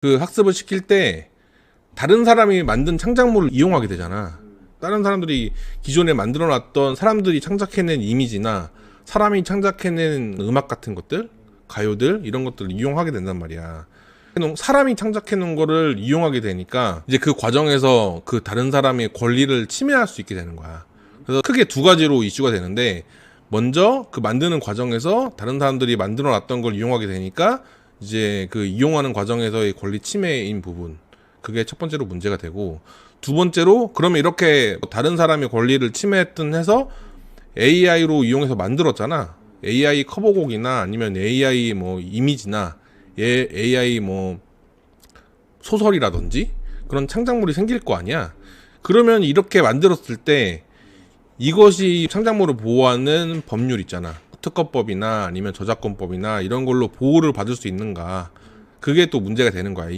그 학습을 시킬 때 다른 사람이 만든 창작물을 이용하게 되잖아. 다른 사람들이 기존에 만들어 놨던 사람들이 창작해낸 이미지나 사람이 창작해낸 음악 같은 것들, 가요들 이런 것들을 이용하게 된단 말이야. 사람이 창작해놓은 거를 이용하게 되니까 이제 그 과정에서 그 다른 사람의 권리를 침해할 수 있게 되는 거야. 그래서 크게 두 가지로 이슈가 되는데 먼저 그 만드는 과정에서 다른 사람들이 만들어 놨던 걸 이용하게 되니까 이제 그 이용하는 과정에서의 권리 침해인 부분 그게 첫 번째로 문제가 되고 두 번째로 그러면 이렇게 다른 사람의 권리를 침해했든 해서 AI로 이용해서 만들었잖아. AI 커버곡이나 아니면 AI 뭐 이미지나 예- AI 뭐 소설이라든지 그런 창작물이 생길 거 아니야. 그러면 이렇게 만들었을 때 이것이 창작물을 보호하는 법률 있잖아. 특허법이나 아니면 저작권법이나 이런 걸로 보호를 받을 수 있는가. 그게 또 문제가 되는 거야.